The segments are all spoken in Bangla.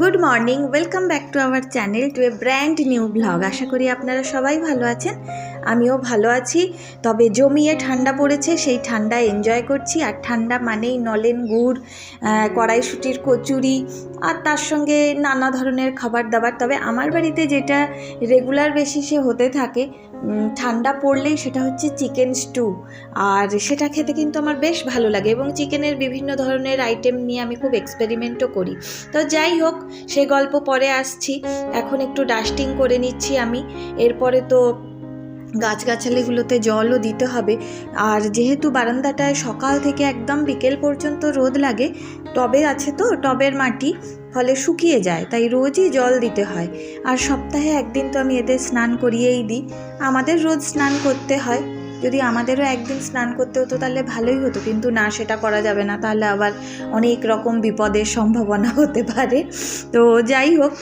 Good morning welcome back to our channel to a brand new blog আশা করি আপনারা সবাই ভালো আছেন। আমিও ভালো আছি। তবে জমিয়ে ঠান্ডা পড়েছে, সেই ঠান্ডা এনজয় করছি। আর ঠান্ডা মানেই নলেন গুড় কড়াইশুটির কচুরি, আর তার সঙ্গে নানা ধরনের খাবার দাবার। তবে আমার বাড়িতে যেটা রেগুলার বেসিসে হতে থাকে ঠান্ডা পড়লেই সেটা হচ্ছে চিকেন স্টু আর সেটা খেতে কিন্তু আমার বেশ ভালো লাগে এবং চিকেনের বিভিন্ন ধরনের আইটেম নিয়ে আমি খুব এক্সপেরিমেন্টও করি। তো যাই হোক, সে গল্প পরে আসছি। এখন একটু ডাস্টিং করে নিচ্ছি আমি। এরপরে তো গাছগাছালিগুলোতে জলও দিতে হবে। আর যেহেতু বারান্দাটায় সকাল থেকে একদম বিকেল পর্যন্ত রোদ লাগে, টবে আছে তো, টবের মাটি, ফলে শুকিয়ে যায়, তাই রোজই জল দিতে হয়। আর সপ্তাহে একদিন তো আমি এদের স্নান করিয়েই দিই। আমাদের রোজ স্নান করতে হয়। যদি আমাদেরও একদিন স্নান করতে হতো তাহলে ভালোই হতো, কিন্তু না, সেটা করা যাবে না। তাহলে আবার অনেক রকম বিপদের সম্ভাবনা হতে পারে। তো যাই হোক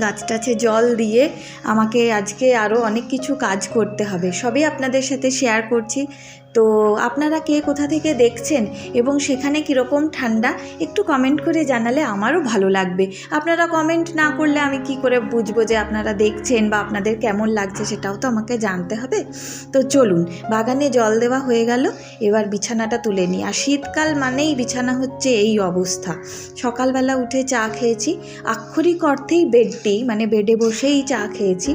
গাছ টাছে জল দিয়ে আমাকে আজকে আরও অনেক কিছু কাজ করতে হবে। সবই আপনাদের সাথে শেয়ার করছি। তো আপনারা কে কোথা থেকে দেখছেন এবং সেখানে কীরকম ঠান্ডা, একটু কমেন্ট করে জানালে আমারও ভালো লাগবে। আপনারা কমেন্ট না করলে আমি কি করে বুঝব যে আপনারা দেখছেন বা আপনাদের কেমন লাগছে সেটাও তো আমাকে জানতে হবে। তো চলুন, বাগানে জল দেওয়া হয়ে গেল, এবার বিছানাটা তুলে নিই। আর শীতকাল মানেই বিছানা হচ্ছে এই অবস্থা। সকালবেলা উঠে চা খেয়েছি, আক্ষরিক অর্থেই বেডটি মানে বেডে বসেই চা খেয়েছি।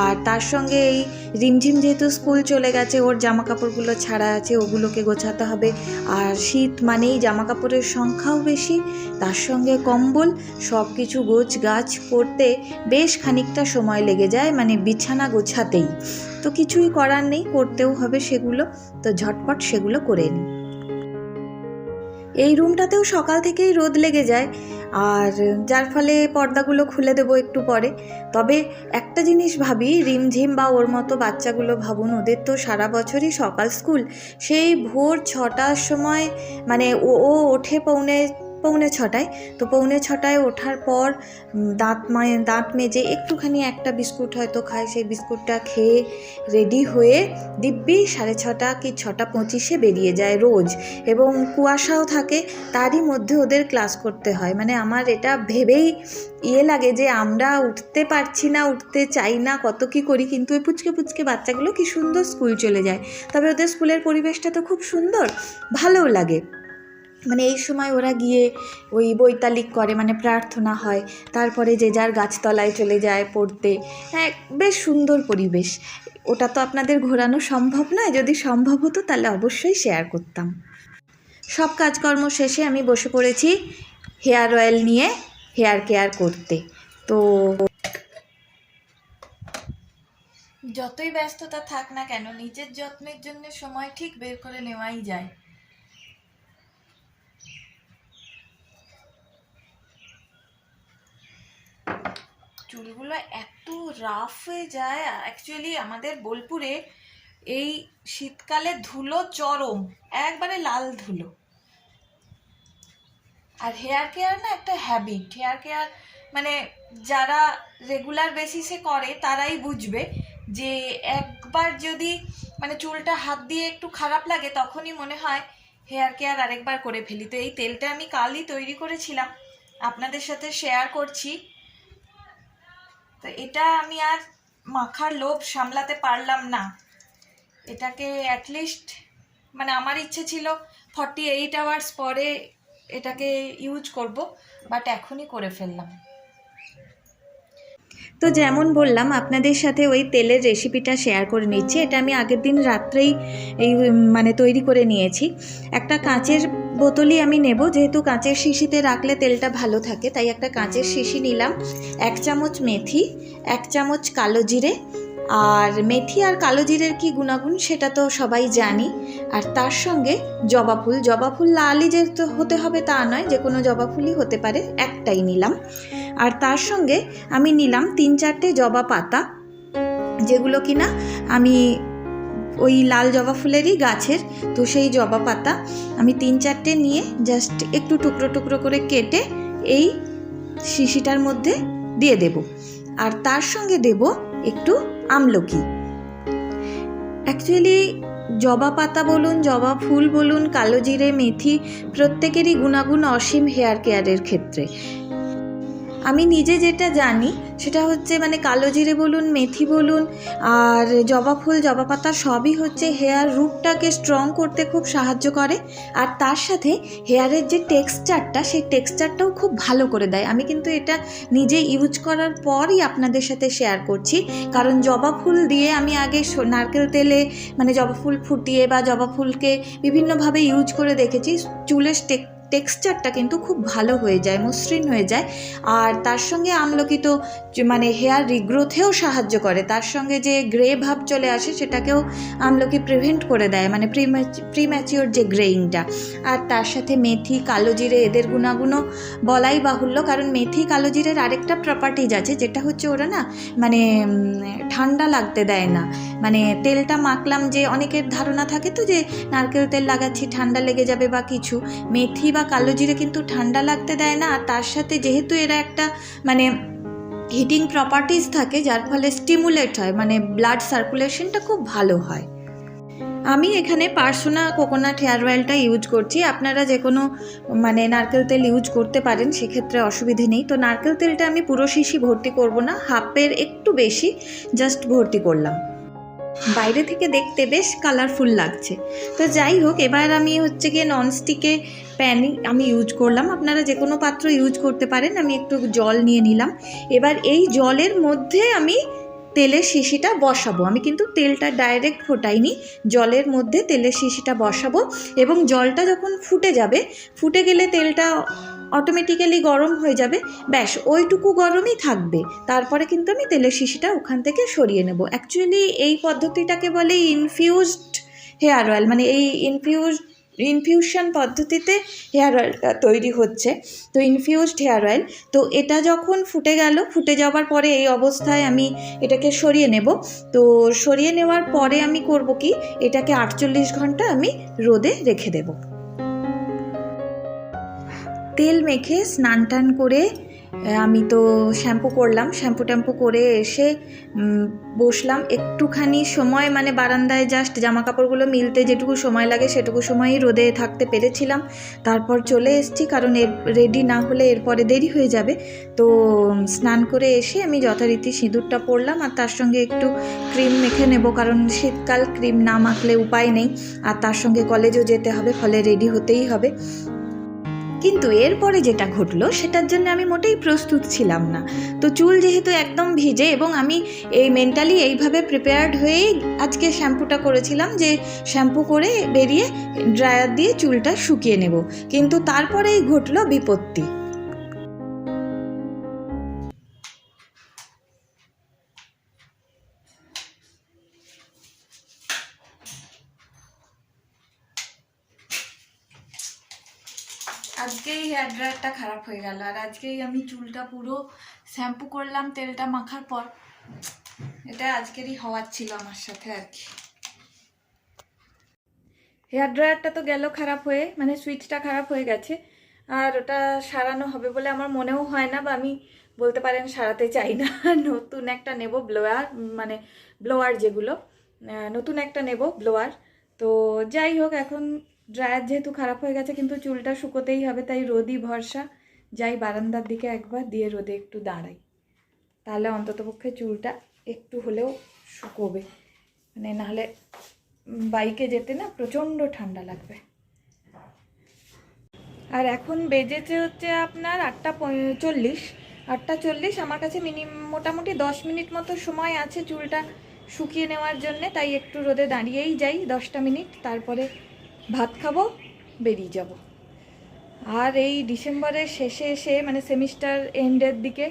আর তার সঙ্গে এই রিমঝিম যেহেতু স্কুল চলে গেছে, ওর জামা কাপড়গুলো ছাড়া আছে, ওগুলোকে গোছাতে হবে। আর শীত মানেই জামা কাপড়ের সংখ্যাও বেশি, তার সঙ্গে কম্বল সব কিছু গোছ গাছ করতে বেশ খানিকটা সময় লেগে যায় মানে বিছানা গোছাতেই। তো কিছুই করার নেই, করতেও হবে সেগুলো। তো ঝটপট সেগুলো করে নিই। এই রুমটাতেও সকাল থেকেই রোদ লেগে যায়, আর যার ফলে পর্দাগুলো খুলে দেবো একটু পরে। তবে একটা জিনিস ভাবি, রিমঝিম বা ওর মতো বাচ্চাগুলো ভাবুন, ওদের তো সারা বছরই সকাল স্কুল। সেই ভোর ছটার সময় মানে ও ওঠে পৌনে পৌনে ছটায়। তো পৌনে ছটায় ওঠার পর দাঁত মায়ে দাঁত মেজে একটুখানি একটা বিস্কুট হয়তো খায়। সেই বিস্কুটটা খেয়ে রেডি হয়ে দিব্যি সাড়ে ছটা কি ছটা পঁচিশে বেরিয়ে যায় রোজ। এবং কুয়াশাও থাকে, তারই মধ্যে ওদের ক্লাস করতে হয়। মানে আমার এটা ভেবেই ইয়ে লাগে যে আমরা উঠতে পারছি না, উঠতে চাই না, কত কি করি, কিন্তু ওই পুচকে পুচকে বাচ্চাগুলো কি সুন্দর স্কুল চলে যায়। তবে ওদের স্কুলের পরিবেশটা তো খুব সুন্দর, ভালোও লাগে। মানে এই সময় ওরা গিয়ে ওই বৈতালিক করে মানে প্রার্থনা হয়। তারপরে যে যার গাছতলায় চলে যায় পড়তে। হ্যাঁ বেশ সুন্দর পরিবেশ। ওটা তো আপনাদের ঘোরানো সম্ভব নয়। যদি সম্ভব হতো তাহলে অবশ্যই শেয়ার করতাম। সব কাজকর্ম শেষে আমি বসে পড়েছি হেয়ার অয়েল নিয়ে হেয়ার কেয়ার করতে। তো যতই ব্যস্ততা থাক না কেন, নিজের যত্নের জন্য সময় ঠিক বের করে নেওয়াই যায়। চুলগুলো এত রাফ হয়ে যায় অ্যাকচুয়ালি আমাদের বোলপুরে এই শীতকালে ধুলো চরম, একবারে লাল ধুলো। আর হেয়ার কেয়ার না একটা হ্যাবিট হেয়ার কেয়ার মানে যারা রেগুলার বেসিসে করে, তারাই বুঝবে যে একবার যদি মানে চুলটা হাত দিয়ে একটু খারাপ লাগে, তখনই মনে হয় হেয়ার কেয়ার আরেকবার করে ফেলি। তো এই তেলটা আমি কালই তৈরি করেছিলাম। আপনাদের সাথে শেয়ার করছি। তো এটা আমি আর মাখার লোভ সামলাতে পারলাম না। এটাকে অ্যাটলিস্ট মানে আমার ইচ্ছে ছিল ফর্টি এইট আওয়ার্স পরে এটাকে ইউজ করব বাট এখনই করে ফেললাম। তো যেমন বললাম, আপনাদের সাথে ওই তেলের রেসিপিটা শেয়ার করে নিচ্ছি। এটা আমি আগের দিন রাত্রেই এই মানে তৈরি করে নিয়েছি। একটা কাঁচের বোতলই আমি নেব, যেহেতু কাঁচের শিশিতে রাখলে তেলটা ভালো থাকে, তাই একটা কাঁচের শিশি নিলাম। এক চামচ মেথি, এক চামচ কালো জিরে, আর মেথি আর কালো জিরের কী গুণাগুণ সেটা তো সবাই জানি। আর তার সঙ্গে জবা ফুল জবা ফুল লালই যে হতে হবে তা নয়, যে কোনো জবা ফুলই হতে পারে, একটাই নিলাম। আর তার সঙ্গে আমি নিলাম তিন চারটে জবা পাতা, যেগুলো কিনা আমি ওই লাল জবা ফুলেরই গাছের, তো সেই জবা পাতা আমি তিন চারটে নিয়ে জাস্ট একটু টুকরো টুকরো করে কেটে এই শিশিটার মধ্যে দিয়ে দেব। আর তার সঙ্গে দেব একটু আমলকি। অ্যাকচুয়ালি জবা পাতা বলুন, জবা ফুল বলুন, কালো জিরে, মেথি প্রত্যেকেরই গুণাগুণ অসীম হেয়ার কেয়ারের ক্ষেত্রে। আমি নিজে যেটা জানি সেটা হচ্ছে মানে কালো জিরে বলুন, মেথি বলুন আর জবা ফুল, জবা পাতা সবই হচ্ছে হেয়ার রুটটাকে স্ট্রং করতে খুব সাহায্য করে। আর তার সাথে হেয়ারের যে টেক্সচারটা সেই টেক্সচারটাও খুব ভালো করে দেয়। আমি কিন্তু এটা নিজে ইউজ করার পরই আপনাদের সাথে শেয়ার করছি। কারণ জবা ফুল দিয়ে আমি আগে নারকেল তেলে মানে জবা ফুল ফুটিয়ে বা জবা ফুলকে বিভিন্নভাবে ইউজ করে দেখেছি। চুলের টেক টেক্সচারটা কিন্তু খুব ভালো হয়ে যায়, মসৃণ হয়ে যায়। আর তার সঙ্গে আমলকি তো মানে হেয়ার রিগ্রোথেও সাহায্য করে। তার সঙ্গে যে গ্রে ভাব চলে আসে সেটাকেও আমলকি প্রিভেন্ট করে দেয় মানে প্রিম্যাচিওর যে গ্রেইংটা আর তার সাথে মেথি, কালো জিরে এদের গুণাগুণও বলাই বাহুল্য, কারণ মেথি, কালো জিরের আরেকটা প্রপার্টিজ আছে, যেটা হচ্ছে ওরা না মানে ঠান্ডা লাগতে দেয় না। মানে তেলটা মাখলাম যে অনেকের ধারণা থাকে তো যে নারকেল তেল লাগাচ্ছি, ঠান্ডা লেগে যাবে বা কিছু। মেথি বা কালো জিরে কিন্তু ঠান্ডা লাগতে দেয় না। আর তার সাথে যেহেতু এরা একটা মানে হিটিং প্রপার্টিস থাকে, যার ফলে স্টিমুলেট হয় মানে ব্লাড সার্কুলেশনটা খুব ভালো হয়। আমি এখানে পার্সোনা কোকোনাট হেয়ার অয়েলটা ইউজ করছি। আপনারা যে কোনো মানে নারকেল তেল ইউজ করতে পারেন, সেক্ষেত্রে অসুবিধে নেই। তো নারকেল তেলটা আমি পুরো শিশি ভর্তি করব না হাফের একটু বেশি জাস্ট ভর্তি করলাম। বাইরে থেকে দেখতে বেশ কালারফুল লাগছে। তো যাই হোক, এবার আমি হচ্ছে গিয়ে ননস্টিকে প্যান আমি ইউজ করলাম। আপনারা যে কোনো পাত্র ইউজ করতে পারেন, আমি একটু জল নিয়ে নিলাম। এবার এই জলের মধ্যে আমি তেলের শিশিটা বসাবো। আমি কিন্তু তেলটা ডাইরেক্ট ফোটাইনি, জলের মধ্যে তেলের শিশিটা বসাবো এবং জলটা যখন ফুটে যাবে, ফুটে গেলে তেলটা অটোমেটিক্যালি গরম হয়ে যাবে। ব্যাস, ওইটুকু গরমই থাকবে। তারপরে কিন্তু আমি তেলের শিশিটা ওখান থেকে সরিয়ে নেব। অ্যাকচুয়ালি এই পদ্ধতিটাকে বলে ইনফিউজড হেয়ার অয়েল মানে এই ইনফিউজ ইনফিউশন পদ্ধতিতে হেয়ার অয়েলটা তৈরি হচ্ছে। তো ইনফিউজড হেয়ার অয়েল তো এটা যখন ফুটে গেল, ফুটে যাওয়ার পরে এই অবস্থায় আমি এটাকে সরিয়ে নেব। তো সরিয়ে নেওয়ার পরে আমি করব কি? এটাকে আটচল্লিশ ঘণ্টা আমি রোদে রেখে দেব। তেল মেখে স্নান টান করে আমি তো শ্যাম্পু করলাম। শ্যাম্পু ট্যাম্পু করে এসে বসলাম। একটুখানি সময় মানে বারান্দায় জাস্ট জামা কাপড়গুলো মিলতে যেটুকু সময় লাগে সেটুকু সময়ই রোদে থাকতে পেরেছিলাম। তারপর চলে এসেছি, কারণ এর রেডি না হলে এরপরে দেরি হয়ে যাবে। তো স্নান করে এসে আমি যথারীতি সিঁদুরটা পরলাম আর তার সঙ্গে একটু ক্রিম মেখে নেব, কারণ শীতকাল ক্রিম না মাখলে উপায় নেই। আর তার সঙ্গে কলেজও যেতে হবে, ফলে রেডি হতেই হবে। কিন্তু এরপরে যেটা ঘটলো, সেটার জন্য আমি মোটেই প্রস্তুত ছিলাম না। তো চুল যেহেতু একদম ভিজে এবং আমি এই মেন্টালি এইভাবে প্রিপেয়ার্ড হয়েই আজকে শ্যাম্পুটা করেছিলাম যে শ্যাম্পু করে বেরিয়ে ড্রায়ার দিয়ে চুলটা শুকিয়ে নেব। কিন্তু তারপরেই ঘটলো বিপত্তি। হেয়ার ড্রায়ারটা খারাপ হয়ে গেল। আর আজকেই আমি চুলটা পুরো শ্যাম্পু করলাম, তেলটা মাখার পর। এটা আজকেরই হওয়ার ছিল আমার সাথে আর কি। হেয়ার ড্রায়ারটা তো গেল খারাপ হয়ে মানে সুইচটা খারাপ হয়ে গেছে। আর ওটা সারানো হবে বলে আমার মনেও হয় না বা আমি বলতে পারেন সারাতে চাই না। নতুন একটা নেব ব্লোয়ার মানে ব্লোয়ার যেগুলো। নতুন একটা নেব ব্লোয়ার তো যাই হোক, এখন ড্রায়ার যেহেতু খারাপ হয়ে গেছে, কিন্তু চুলটা শুকোতেই হবে, তাই রোদই ভরসা। যাই বারান্দার দিকে একবার, দিয়ে রোদে একটু দাঁড়াই। তাহলে অন্ততপক্ষে চুলটা একটু হলেও শুকোবে। মানে নাহলে বাইকে যেতে না প্রচণ্ড ঠান্ডা লাগবে। আর এখন বেজেছে হচ্ছে আপনার আটটা চল্লিশ। আটটা চল্লিশ, আমার কাছে মিনিমাম মোটামুটি দশ মিনিট মতো সময় আছে চুলটা শুকিয়ে নেওয়ার জন্য, তাই একটু রোদে দাঁড়িয়েই যাই দশটা মিনিট। তারপরে ভাত খাব, বেরিয়ে যাব। আর এই ডিসেম্বরের শেষে এসে মানে সেমিস্টার এন্ডের দিকে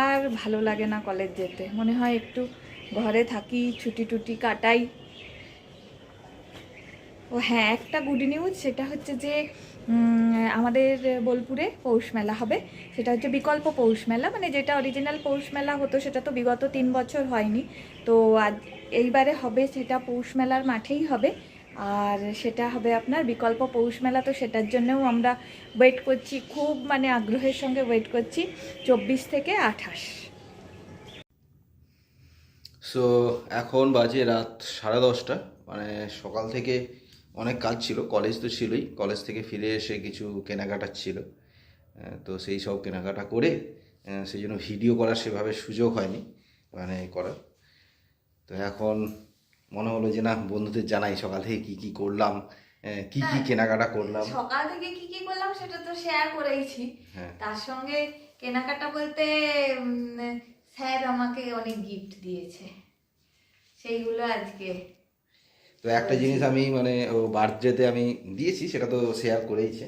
আর ভালো লাগে না কলেজ যেতে। মনে হয় একটু ঘরে থাকি, ছুটি টুটি কাটাই। ও হ্যাঁ একটা গুড নিউজ সেটা হচ্ছে যে আমাদের বোলপুরে পৌষ মেলা হবে। সেটা হচ্ছে বিকল্প পৌষ মেলা মানে যেটা অরিজিনাল পৌষ মেলা হতো, সেটা তো বিগত তিন বছর হয়নি। তো আজ এইবারে হবে, সেটা পৌষ মেলার মাঠেই হবে। আর সেটা হবে আপনার বিকল্প পৌষ মেলা, তো সেটার জন্যও আমরা ওয়েট করছি, খুব মানে আগ্রহের সঙ্গে ওয়েট করছি, চব্বিশ থেকে আঠাশ। সো এখন বাজে রাত সাড়ে দশটা মানে সকাল থেকে অনেক কাজ ছিল কলেজ তো ছিলই কলেজ থেকে ফিরে এসে কিছু কেনাকাটা ছিল। তো সেই সব কেনাকাটা করে সেই জন্য ভিডিও করার সেভাবে সুযোগ হয়নি মানে করার। তো এখন মনে হলো যে না বন্ধুদের জানাই সকাল থেকে কী কী করলাম কী কী কেনাকাটা করলাম। সকাল থেকে কি কি করলাম সেটা তো শেয়ার করেইছি। হ্যাঁ। তার সঙ্গে কেনাকাটা বলতে স্যার আমাকে অনেক গিফট দিয়েছে। সেইগুলো আজকে তো একটা জিনিস আমি মানে ও বার্থডেতে আমি দিয়েছি সেটা তো শেয়ার করেইছে।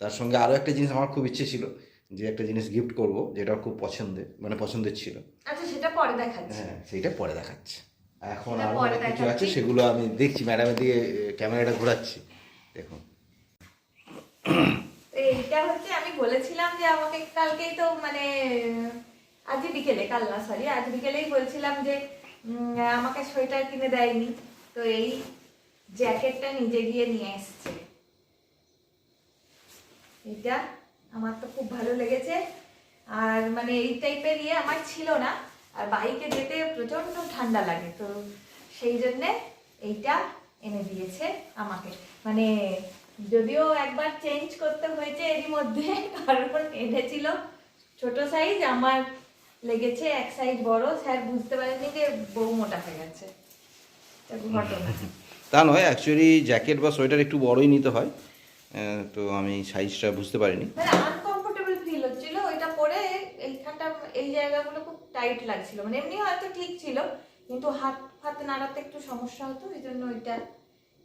তার সঙ্গে আরও একটা জিনিস আমার খুব ইচ্ছে ছিল যে একটা জিনিস গিফট করব যেটা খুব পছন্দের মানে পছন্দের ছিল। আচ্ছা সেটা পরে দেখাচ্ছি। হ্যাঁ সেইটা পরে দেখাচ্ছে। এখন আরও অনেক কিছু আছে? সেগুলো আমি দেখছি ম্যাডামের দিকে ক্যামেরাটা ঘোরাচ্ছি। দেখুন। এইটা হচ্ছে আমি বলেছিলাম যে আমাকে কালকেই তো মানে আজ বিকেলে কাল না সরি আজ বিকেলেই বলছিলাম যে আমাকে সোয়েটার কিনে দেয়নি। তো এই জ্যাকেটটা নিজে গিয়ে নিয়ে এসছে। এটা আমার তো খুব ভালো লেগেছে। আর মানে এই টাইপের ইয়ে আমার ছিল না। আর বাইকে যেতে প্রচণ্ড ঠান্ডা লাগে তো সেই জন্যে এইটা এনে দিয়েছে আমাকে। মানে যদিও একবার চেঞ্জ করতে হয়েছে এরই মধ্যে কারণ এনেছিল ছোট সাইজ আমার লেগেছে এক সাইজ বড়। স্যার বুঝতে পারেনি যে বউ মোটা হয়ে গেছে। ঘটনা। তা নয় অ্যাকচুয়ালি জ্যাকেট বা সোয়েটার একটু বড়ই নিতে হয়। তো আমি সাইজটা বুঝতে পারিনি মানে আনকমফোর্টেবল ফিল হচ্ছিল ওইটা পরে এইখানটা এই জায়গাগুলো খুব টাইট লাগছিল। মানে এমনি হয়তো ঠিক ছিল কিন্তু হাত ফাত নাড়াতে একটু সমস্যা হতো এই জন্য ওইটা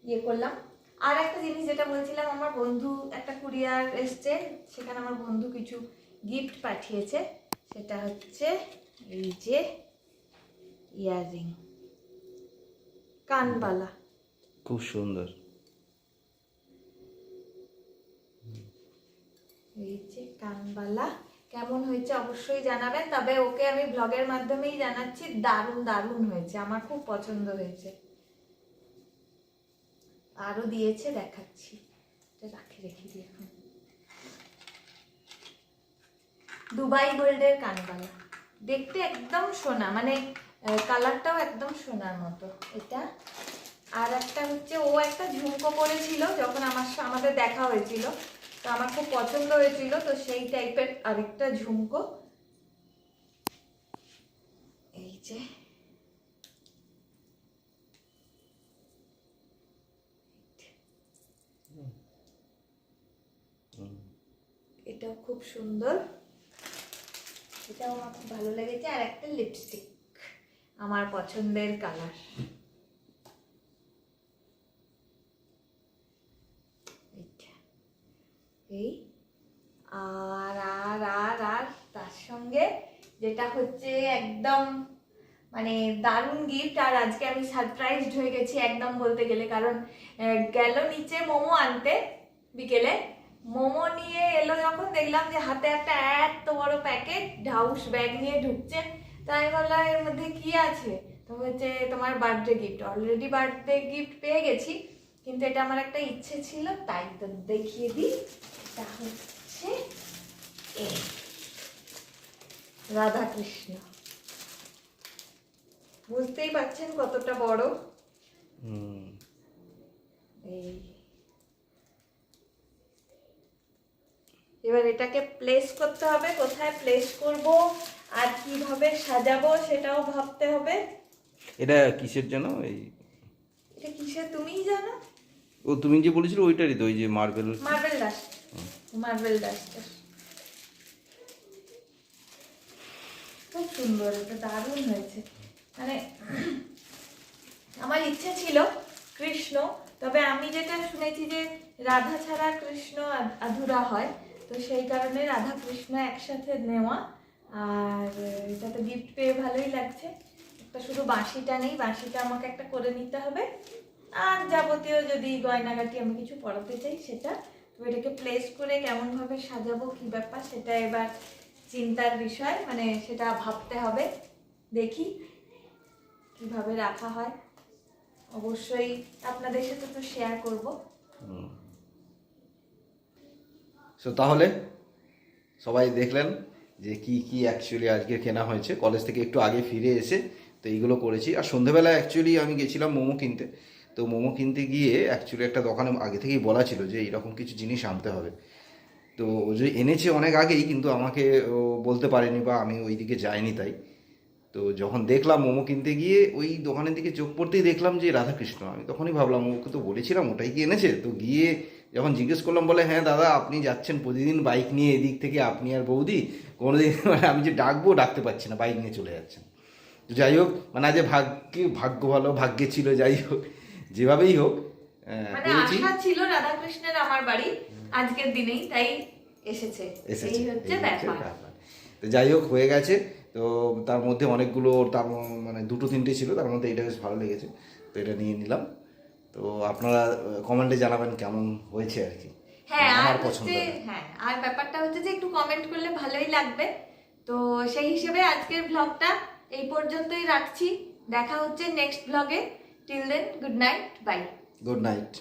ইয়ে করলাম। আর একটা জিনিস যেটা বলছিলাম আমার বন্ধু একটা কুরিয়ার এসছে সেখানে আমার বন্ধু কিছু গিফট পাঠিয়েছে। সেটা হচ্ছে এই যে ইয়াররিং কানবালা। খুব সুন্দর। এই যে কানবালা। কেমন হয়েছে অবশ্যই জানাবেন, তবে ওকে আমি ব্লগের মাধ্যমেই জানাচ্ছি, দারুণ দারুণ হয়েছে, আমার খুব পছন্দ হয়েছে। আরও দিয়েছে, দেখাচ্ছি। রাখি, রেখে দিই এখন। দুবাই গোল্ডের কানবালা। দেখতে একদম সোনা মানে কালারটাও একদম সোনার মতো। এটা, আর একটা হচ্ছে, ও একটা ঝুমকো পরেছিল যখন আমার আমাদের দেখা হয়েছিল। তো আমার খুব পছন্দ হয়েছিল, তো সেই টাইপের আরেকটা ঝুমকো। এই যে। এটাও খুব সুন্দর। এটাও আমার খুব ভালো লেগেছে। আর একটা লিপস্টিক আমার পছন্দের কালার এইটা এই। আর আর আর আর তার সঙ্গে যেটা হচ্ছে একদম মানে দারুণ গিফট আর আজকে আমি সারপ্রাইজড হয়ে গেছি একদম বলতে গেলে। কারণ গেল নিচে মোমো আনতে বিকেলে। মোমো নিয়ে এলো যখন, দেখলাম যে হাতে একটা এত বড় প্যাকেট ঢাউস ব্যাগ নিয়ে ঢুকছে। তাই আমি এর মধ্যে কি আছে? তো হচ্ছে তোমার birthday gift already birthday gift পেয়ে গেছি, কিন্তু এটা আমার একটা ইচ্ছে ছিল, তাই তো দেখিয়ে দিই। এটা হচ্ছে এই রাধা কৃষ্ণ বুঝতেই পারছেন কতটা বড়? এই। এবার এটাকে প্লেস করতে হবে কোথায় প্লেস করব আর কীভাবে সাজাবো সেটাও ভাবতে হবে। এটা কিসের জন্য এই এটা কিসে তুমিই জানো? ও তুমি যে বলেছিলে ওইটারই তো ওই যে marble marble dust marble duster খুব সুন্দর, এটা দারুণ হয়েছে। মানে আমার ইচ্ছে ছিল কৃষ্ণ, তবে আমি যেটা শুনেছি যে রাধা ছাড়া কৃষ্ণ আধুরা হয়, তো সেই কারণে রাধা কৃষ্ণ একসাথে নেওয়া, আর এটা তো গিফট পেয়ে ভালোই লাগছে। একটা শুধু বাঁশিটা নেই, বাঁশিটা আমাকে একটা করে নিতে হবে। আর যাবতীয় যদি গয়নাগাটি আমি কিছু পড়াতে চাই, সেটা এটাকে প্লেস করে কেমনভাবে সাজাবো, কি ব্যাপার, সেটা এবার চিন্তার বিষয় মানে সেটা ভাবতে হবে। দেখি কীভাবে রাখা হয়। অবশ্যই আপনাদের সাথে তো শেয়ার করব। সো তাহলে সবাই দেখলেন যে কি কি অ্যাকচুয়ালি আজকে কেনা হয়েছে। কলেজ থেকে একটু আগে ফিরে এসে তো এইগুলো করেছি। আর সন্ধেবেলা অ্যাকচুয়ালি আমি গেছিলাম মোমো কিনতে। তো মোমো কিনতে গিয়ে অ্যাকচুয়ালি একটা দোকানে আগে থেকেই বলা ছিল যে এইরকম কিছু জিনিস আনতে হবে। তো ও যে এনেছে অনেক আগেই, কিন্তু আমাকে বলতে পারেনি বা আমি ওই দিকে যাইনি তাই। তো যখন দেখলাম মোমো কিনতে গিয়ে, ওই দোকানের দিকে চোখ পড়তেই দেখলাম যে রাধাকৃষ্ণ। আমি তখনই ভাবলাম, ওকে তো বলেছিলাম, ওটাই কি এনেছে? তো গিয়ে যখন জিজ্ঞেস করলাম, বলে হ্যাঁ দাদা, আপনি যাচ্ছেন প্রতিদিন বাইক নিয়ে এদিক থেকে, আপনি আর বৌদি, কোনোদিন মানে আমি যে ডাকবো, ডাকতে পারছি না বাইক নিয়ে চলে যাচ্ছেন। তো যাই হোক মানে আজ ভাগ্যে, ভাগ্য ভালো, ভাগ্যে ছিল, যাই হোক। যেভাবেই হোক মানে আশা ছিল রাধাকৃষ্ণের আমার বাড়ি আজকের দিনেই তাই এসেছে। এসেছে হচ্ছে ব্যাপার। তো যাই হোক হয়ে গেছে। তো তার মধ্যে অনেকগুলো তার মানে দুটো তিনটে ছিল তার মধ্যে এটা বেশ ভালো লেগেছে। তো এটা নিয়ে নিলাম। তো আপনারা কমেন্টে জানাবেন কেমন হয়েছে আর কি। হ্যাঁ আর আমার পছন্দ হ্যাঁ আর ব্যাপারটা হচ্ছে যে একটু কমেন্ট করলে ভালোই লাগবে। তো সেই হিসেবে আজকের ব্লগটা এই পর্যন্তই রাখছি। দেখা হচ্ছে নেক্সট ব্লগে till then good night bye good night